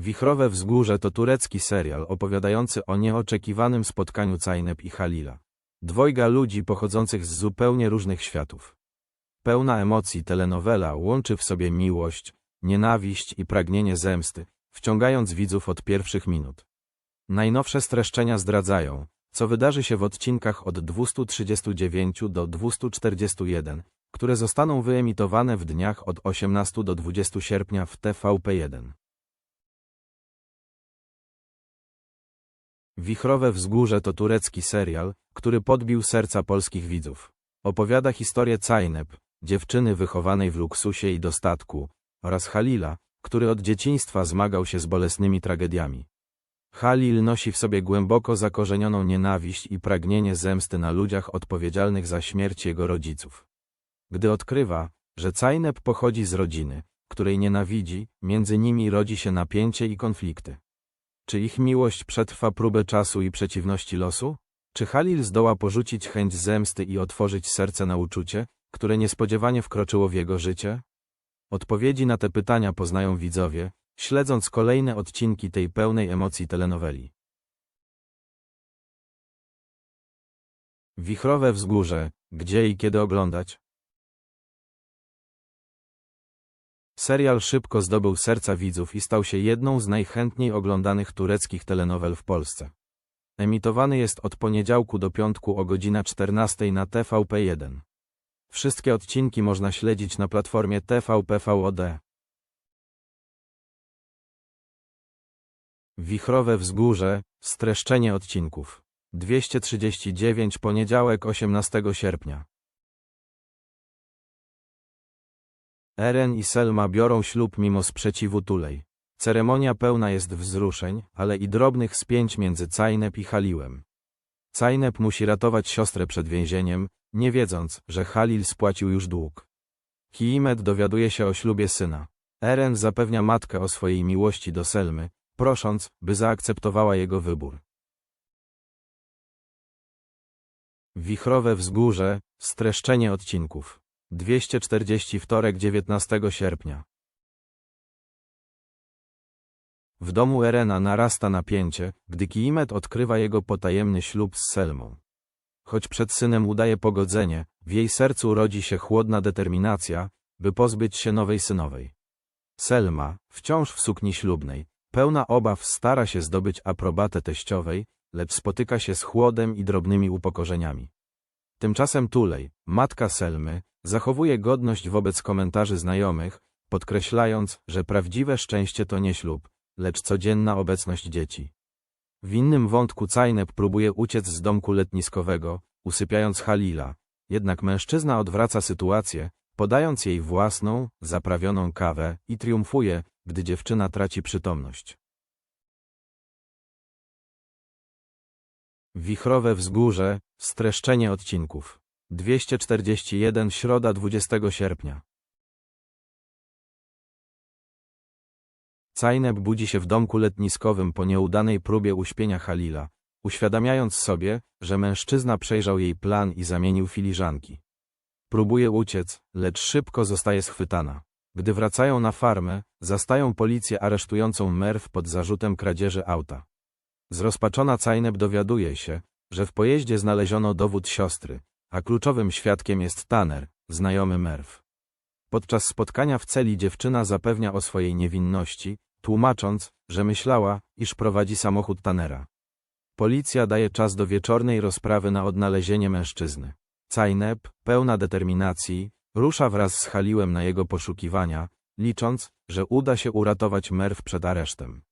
Wichrowe Wzgórze to turecki serial opowiadający o nieoczekiwanym spotkaniu Cajnep i Halila. Dwojga ludzi pochodzących z zupełnie różnych światów. Pełna emocji telenowela łączy w sobie miłość, nienawiść i pragnienie zemsty, wciągając widzów od pierwszych minut. Najnowsze streszczenia zdradzają, co wydarzy się w odcinkach od 239 do 241, które zostaną wyemitowane w dniach od 18 do 20 sierpnia w TVP1. Wichrowe Wzgórze to turecki serial, który podbił serca polskich widzów. Opowiada historię Cajnep, dziewczyny wychowanej w luksusie i dostatku, oraz Halila, który od dzieciństwa zmagał się z bolesnymi tragediami. Halil nosi w sobie głęboko zakorzenioną nienawiść i pragnienie zemsty na ludziach odpowiedzialnych za śmierć jego rodziców. Gdy odkrywa, że Cajnep pochodzi z rodziny, której nienawidzi, między nimi rodzi się napięcie i konflikty. Czy ich miłość przetrwa próbę czasu i przeciwności losu? Czy Halil zdoła porzucić chęć zemsty i otworzyć serce na uczucie, które niespodziewanie wkroczyło w jego życie? Odpowiedzi na te pytania poznają widzowie, śledząc kolejne odcinki tej pełnej emocji telenoweli. Wichrowe Wzgórze, gdzie i kiedy oglądać? Serial szybko zdobył serca widzów i stał się jedną z najchętniej oglądanych tureckich telenowel w Polsce. Emitowany jest od poniedziałku do piątku o godzina 14 na TVP1. Wszystkie odcinki można śledzić na platformie TVP VOD. Wichrowe Wzgórze, streszczenie odcinków. 239 poniedziałek 18 sierpnia. Eren i Selma biorą ślub mimo sprzeciwu Tulej. Ceremonia pełna jest wzruszeń, ale i drobnych spięć między Cajnep i Haliłem. Cajnep musi ratować siostrę przed więzieniem, nie wiedząc, że Halil spłacił już dług. Hiimet dowiaduje się o ślubie syna. Eren zapewnia matkę o swojej miłości do Selmy, prosząc, by zaakceptowała jego wybór. Wichrowe Wzgórze, streszczenie odcinków. 240 wtorek 19 sierpnia. W domu Erena narasta napięcie, gdy Kiimet odkrywa jego potajemny ślub z Selmą. Choć przed synem udaje pogodzenie, w jej sercu rodzi się chłodna determinacja, by pozbyć się nowej synowej. Selma, wciąż w sukni ślubnej, pełna obaw stara się zdobyć aprobatę teściowej, lecz spotyka się z chłodem i drobnymi upokorzeniami. Tymczasem Tulej, matka Selmy, zachowuje godność wobec komentarzy znajomych, podkreślając, że prawdziwe szczęście to nie ślub, lecz codzienna obecność dzieci. W innym wątku Cajnep próbuje uciec z domku letniskowego, usypiając Halila, jednak mężczyzna odwraca sytuację, podając jej własną, zaprawioną kawę i triumfuje, gdy dziewczyna traci przytomność. Wichrowe Wzgórze, streszczenie odcinków. 241 Środa 20 sierpnia. Cajnep budzi się w domku letniskowym po nieudanej próbie uśpienia Halila, uświadamiając sobie, że mężczyzna przejrzał jej plan i zamienił filiżanki. Próbuje uciec, lecz szybko zostaje schwytana. Gdy wracają na farmę, zastają policję aresztującą Merw pod zarzutem kradzieży auta. Zrozpaczona Cajnep dowiaduje się, że w pojeździe znaleziono dowód siostry, a kluczowym świadkiem jest Tanner, znajomy Merw. Podczas spotkania w celi dziewczyna zapewnia o swojej niewinności, tłumacząc, że myślała, iż prowadzi samochód Tanera. Policja daje czas do wieczornej rozprawy na odnalezienie mężczyzny. Cajnep, pełna determinacji, rusza wraz z Haliłem na jego poszukiwania, licząc, że uda się uratować Merw przed aresztem.